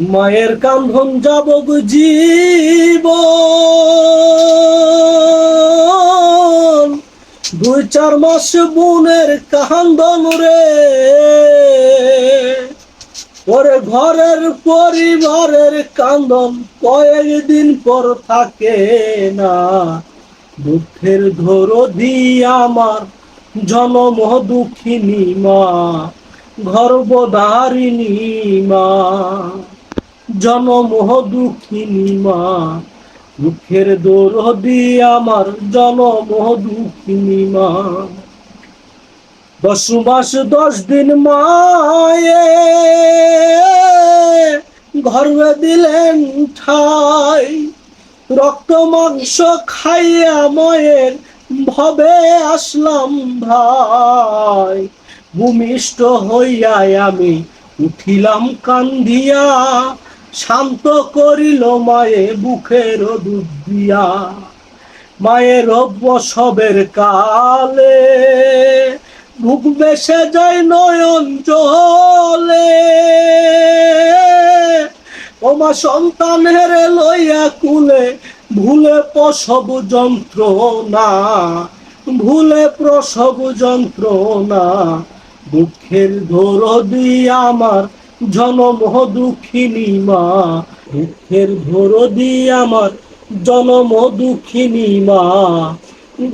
মায়ের কান্ধন যাব জীব। দুই চার মাস বোনের কান্দন রে। পরে ঘরের পরিবারের কান্দন কয়েকদিন পর থাকে না। দুঃখের ধরো আমার জনম দুঃখিনী মা, গর্ভধারিণী মা। জনম দুঃখিনী মা, দুঃখের দরদি আমার জনম দুঃখিনী মা। দশ মাস দশ দিন মায়ে গর্বে দিলেন ঠাই। রক্ত, মাংস খাইয়া ময়ের ভবে আসলাম ভাই। ভূমিষ্ঠ হইয়াই আমি উঠিলাম কান্দিয়া শান্ত করিল মায়ে বুকের দুধ দিয়া। মায়ের সবের কালে বুক বেসে যায় নয়ন জলে ওমা সন্তান হেরে লইয়া কুলে ভুলে প্রসব যন্ত্রণা, ভুলে প্রসব যন্ত্রণা, দুঃখের ধরদি আমার জনম দুঃখিনী মা, দুঃখের ধরদি আমার জনম দুঃখিনী মা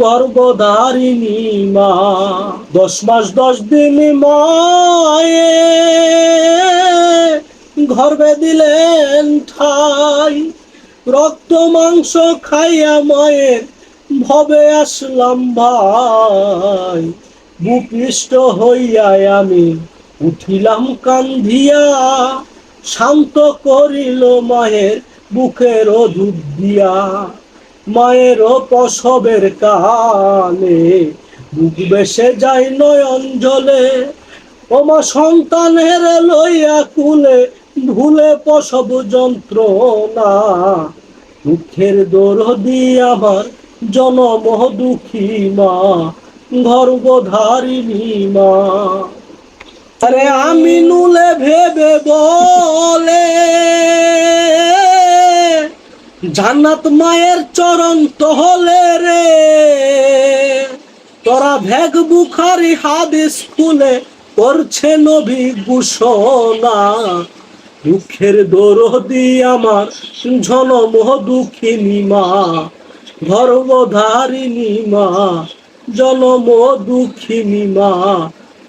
গর্ভধারিণী মা। দশ মাস দশ দিন মায়ে গর্বে দিলেন ঠাই। রক্ত মাংস খাইয়া মায়ের ভবে আসলাম ভাই। ভূপৃষ্ঠ হইয়াই আমি উঠিলাম কান্ধিয়া, শান্ত করিল মায়ের বুকের দুধ দিয়া। মায়ের প্রসবের কালে বুক বেসে যায় নয়ন জলে ওমা সন্তানের লইয়া কুলে ভুলে প্রসব যন্ত্রণা। দুঃখের দরদি আমার জনম দুঃখী মা, গর্ভধারিণী মা। আরে আমি নুলে ভেবে বলে, জান্নাত মায়ের চরণ তহলে রে। তোরা ভেগ বুখারি হাদিস খুলে করছে নবী ঘোষণা। দুঃখের দরদি আমার, জনম দুঃখিনী মা, গর্ভধারিণী মা, জনম দুঃখিনী মা।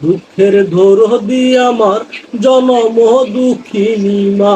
দুঃখের ধরদি আমার জনম দুঃখিনী মা।